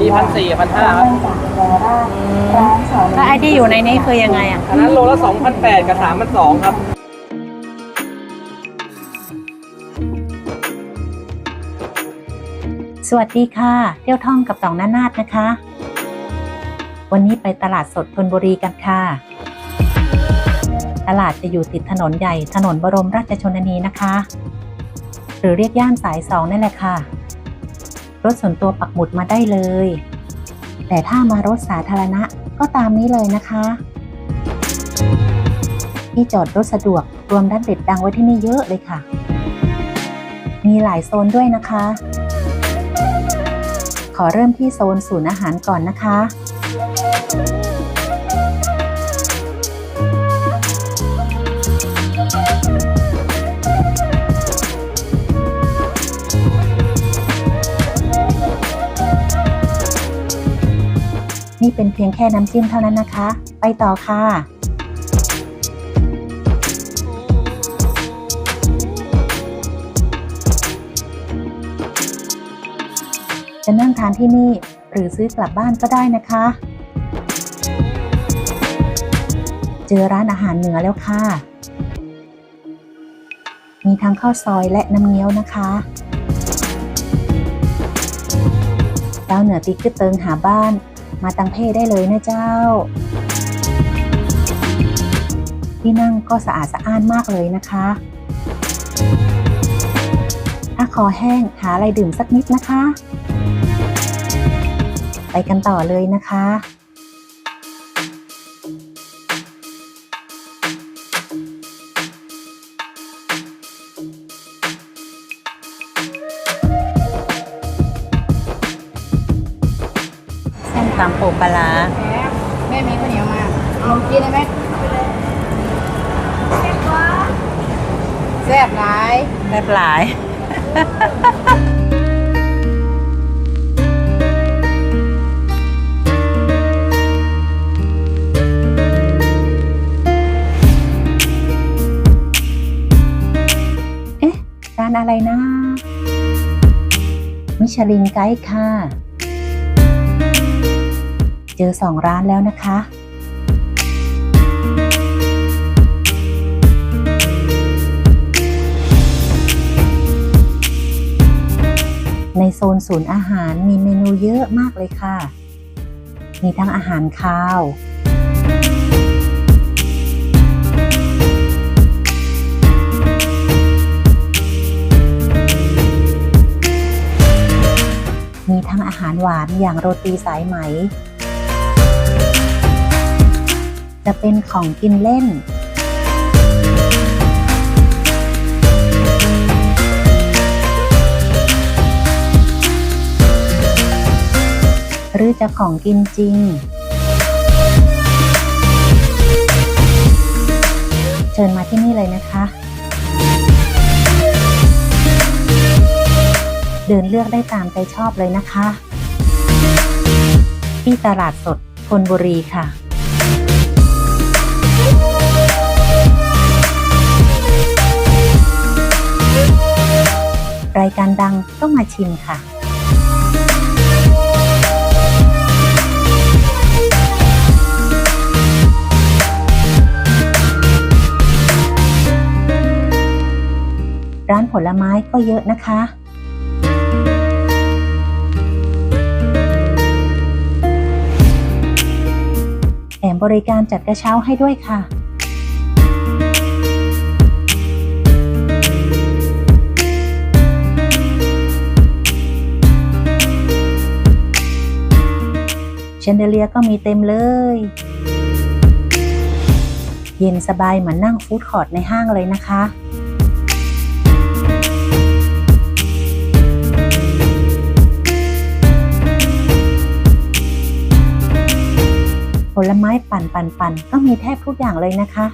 มีพันสี่พันห้าครับแล้วไอ้ที่อยู่ในนี้คือยังไงอะ อันนั้นโลละสองพันแปดกับสามพันสองครับ สวัสดีค่ะ เที่ยวท่องกับตองนานาดนะคะ วันนี้ไปตลาดสดธนบุรีกันค่ะ ตลาดจะอยู่ติดถนนใหญ่ถนนบรมราชชนนีนะคะ หรือเรียกย่านสายสองนั่นแหละค่ะ รถส่วนตัวปักหมุดมาได้เลย แต่ถ้ามารถสาธารณะก็ตามนี้เลยนะคะที่จอดรถสะดวกรวมด้านเด็ดดังไว้ที่นี่เยอะเลยค่ะ มีหลายโซนด้วยนะคะ ขอเริ่มที่โซนศูนย์อาหารก่อนนะคะ เป็นเพียงแค่น้ำจิ้มเท่านั้นนะคะ ไปต่อค่ะจะนั่งทานที่นี่หรือซื้อกลับบ้านก็ได้นะคะ เจอร้านอาหารเหนือแล้วค่ะ มีทั้งข้าวซอยและน้ำเงี้ยวนะคะเจ้าเหนือติ๊กกึเติงหาบ้าน มาตังเพ่ได้เลยนะเจ้า ที่นั่งก็สะอาดสะอ้านมากเลยนะคะ ถ้าคอแห้งหาอะไรดื่มสักนิดนะคะ ไปกันต่อเลยนะคะ ปูปลาร้าแม่มีข้าวเหนียวมาลองกินได้ไหมแซ่บหลายแซ่บหลาย เอ๊ะร้านอะไรนะ มิชลินไกด์ค่ะเจ อสองร้านแล้วนะคะในโซนศูนย์อาหารมีเมนูเยอะมากเลยค่ะ มีทั้งอาหารคาว มีทั้งอาหารหวานอย่างโรตีสายไหม จะเป็นของกินเล่น หรือจะของกินจริง เชิญมาที่นี่เลยนะคะ เดินเลือกได้ตามใจชอบเลยนะคะ ที่ตลาดสดธนบุรีค่ะ รายการดังต้องมาชิมค่ะร้านผลไม้ก็เยอะนะคะ แถมบริการจัดกระเช้าให้ด้วยค่ะ เชนเดเลียก็มีเต็มเลย เย็นสบายเหมือนนั่งฟู้ดคอร์ทในห้างเลยนะคะผลไม้ปั่นปั่นปั่นก็มีแทบทุกอย่างเลยนะคะ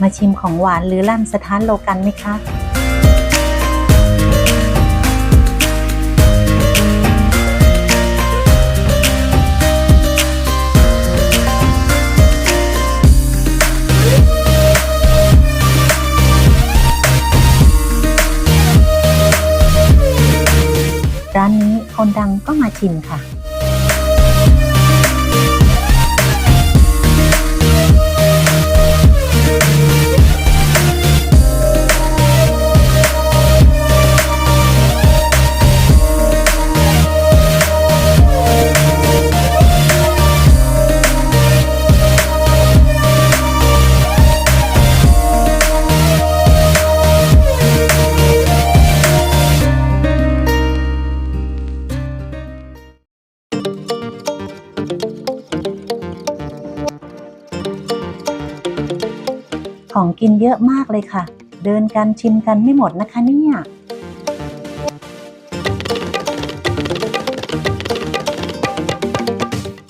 มาชิมของหวานหรือลั่นสถานโลกันไหมคะ ชิมค่ะ ของกินเยอะมากเลยค่ะ เดินกันชิมกันไม่หมดนะคะเนี่ย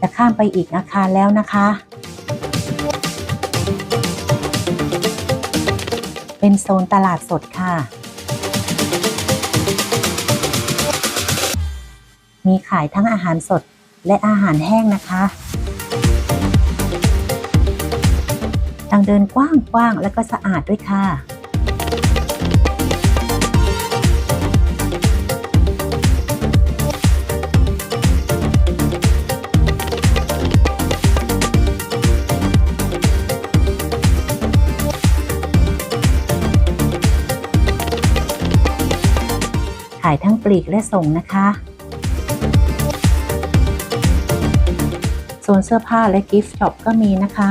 จะข้ามไปอีกอาคารแล้วนะคะ เป็นโซนตลาดสดค่ะ มีขายทั้งอาหารสดและอาหารแห้งนะคะางเดินกว้างๆ และก็สะอาดด้วยค่ะขายทั้งปลีกและส่งนะคะโซนเสื้อผ้าและกิฟต์ช็อปก็มีนะคะ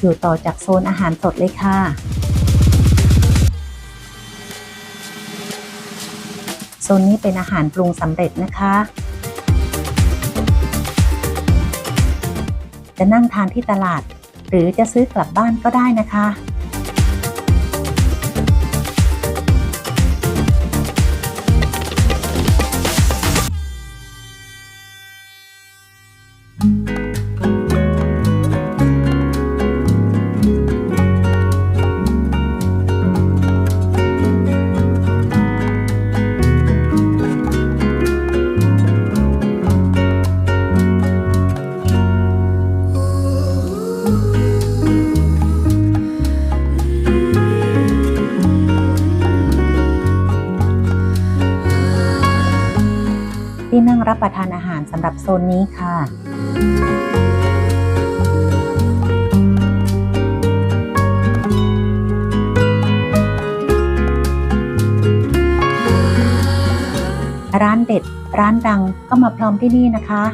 อยู่ต่อจากโซนอาหารสดเลยค่ะโซนนี้เป็นอาหารปรุงสำเร็จนะคะ จะนั่งทานที่ตลาด หรือจะซื้อกลับบ้านก็ได้นะคะ ที่นั่งรับประทานอาหารสำหรับโซนนี้ค่ะร้านเด็ดร้านดังก็มาพร้อมที่นี่นะคะ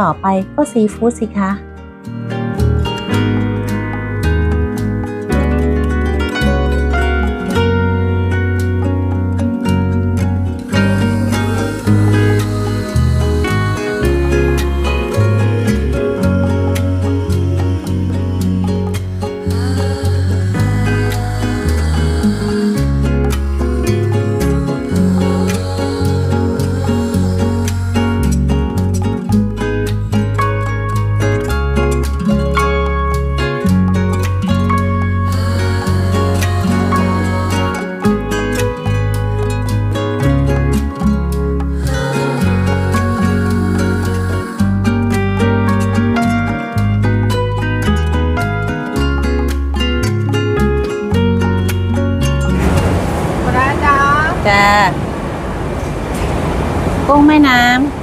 ต่อไปก็ซีฟู้ดสิคะ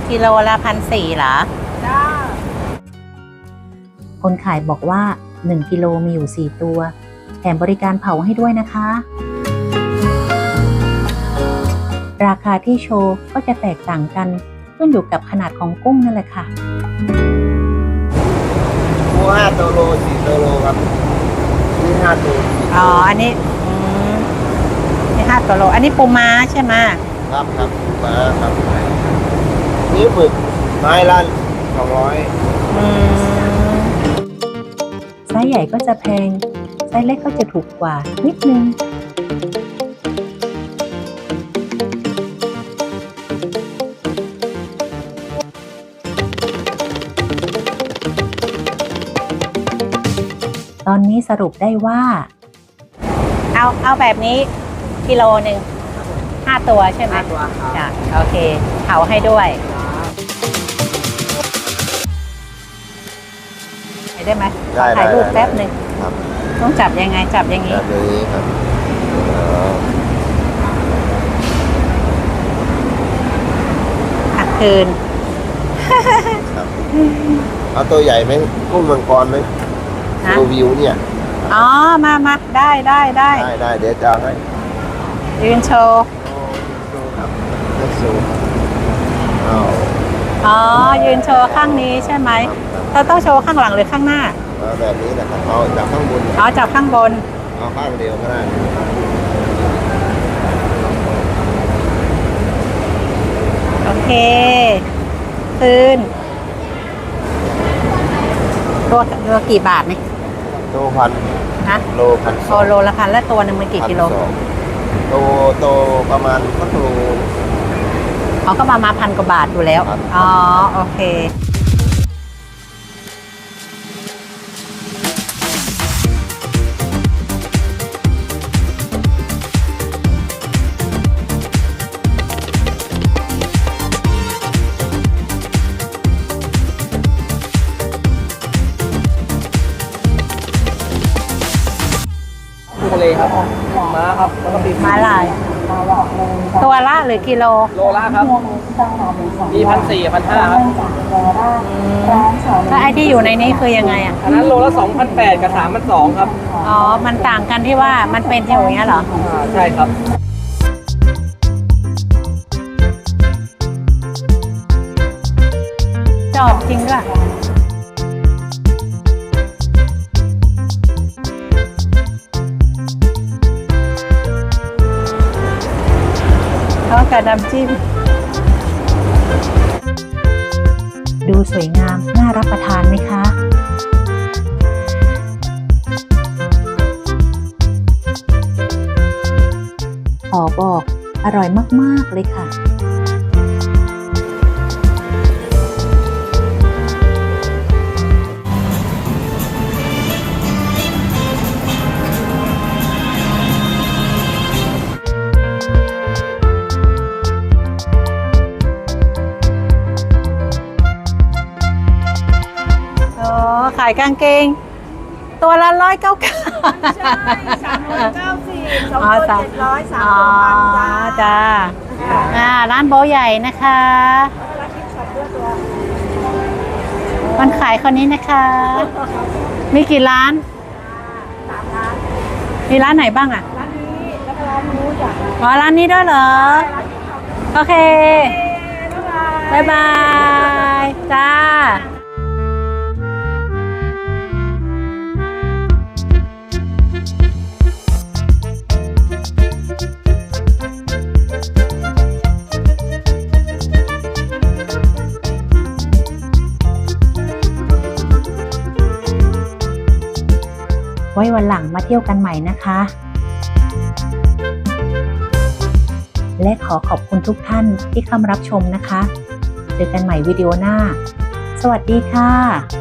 กิโลละพันสี่เหรอ จ้า คนขายบอกว่า 1 กิโลมีอยู่ 4 ตัว แถมบริการเผาให้ด้วยนะคะ ราคาที่โชว์ก็จะแตกต่างกันขึ้นอยู่กับขนาดของกุ้งนั่นแหละค่ะหมูห้าตัวโลสี่ตัวโลครับนี่ห้าตัวอ๋อ อันนี้อืมนี่ห้าตัวโล อันนี้ปูม้าใช่ไหมครับครับมาครับ นี้หมึกไม้ละสองร้อยไซส์ใหญ่ก็จะแพง ไซส์เล็กก็จะถูกกว่านิดนึง ตอนนี้สรุปได้ว่า เอาเอาแบบนี้กิโลหนึ่งห้าตัวใช่ไหมห้าตัวค่ะโอเคเผาให้ด้วย ได้ไหมขอได้ถ่ายรูปได้แป๊บหนึ่งครับต้องจับยังไงจับอย่างนี้แบบนี้ครับอ๋อหักคืนครับเอาตัวใหญ่ไหมกุ้งมังกรไหมนะตัววิวเนี่ยอ๋อมามาได้ได้ได้ได้ได้เดี๋ยวจะเอาให้ยืนโชว์ โอ้ดูครับเลขศูนย์เอา อ๋อ ยืนโชว์ข้างนี้ใช่ไหมเราต้องโชว์ข้างหลังหรือข้างหน้า เอาแบบนี้นะครับเอาจากข้างบนอ๋อ จับข้างบน เอาข้างเดียวก็ได้โอเคคืนตัวตัวกี่บาทเนี่ยโลพันฮะโลพันสโอองโลละพันแล้วตัวหนึ่งมันกี่กิโล พันสองโตโตประมาณสักโล เขาก็มามาพันกว่าบาทอยู่แล้ว ครับ อ๋อ โอเคปูทะเลครับม้าครับแล้วก็ปีมาลาย ตัวละหรือกิโล โลละครับมีพันสี่พันห้าครับแล้วไอ้ที่อยู่ในนี้คือยังไงอะ อันนั้นโลละสองพันแปดกับสามพันสองครับ อ๋อ มันต่างกันที่ว่ามันเป็นอย่างเงี้ยเหรออ่าใช่ครับ จอบจริงด้วย กับน้ำจิ้ม ดูสวยงาม น่ารับประทานไหมคะขอบอกอร่อยมาก ๆ เลยค่ะ กางเกง ตัวละร้อยเก้าเก้าใช่สามร้อยเก้าสิบสองอ๋อตัวสามเจ็ดร้อยสามอ๋อตัวพันจ้าจ้าอ่าร้านโบใหญ่นะคะมันขายคนนี้นะคะ มีกี่ร้าน มีร้านไหนบ้างอะ ร้านนี้แล้วก็ร้านนู้นจ้ะอ๋อร้านนี้ด้วยเหรอ โอเค บ๊ายบายบ๊ายบายจ้า ไว้วันหลังมาเที่ยวกันใหม่นะคะ และขอขอบคุณทุกท่านที่เข้ามารับชมนะคะ เจอกันใหม่วิดีโอหน้า สวัสดีค่ะ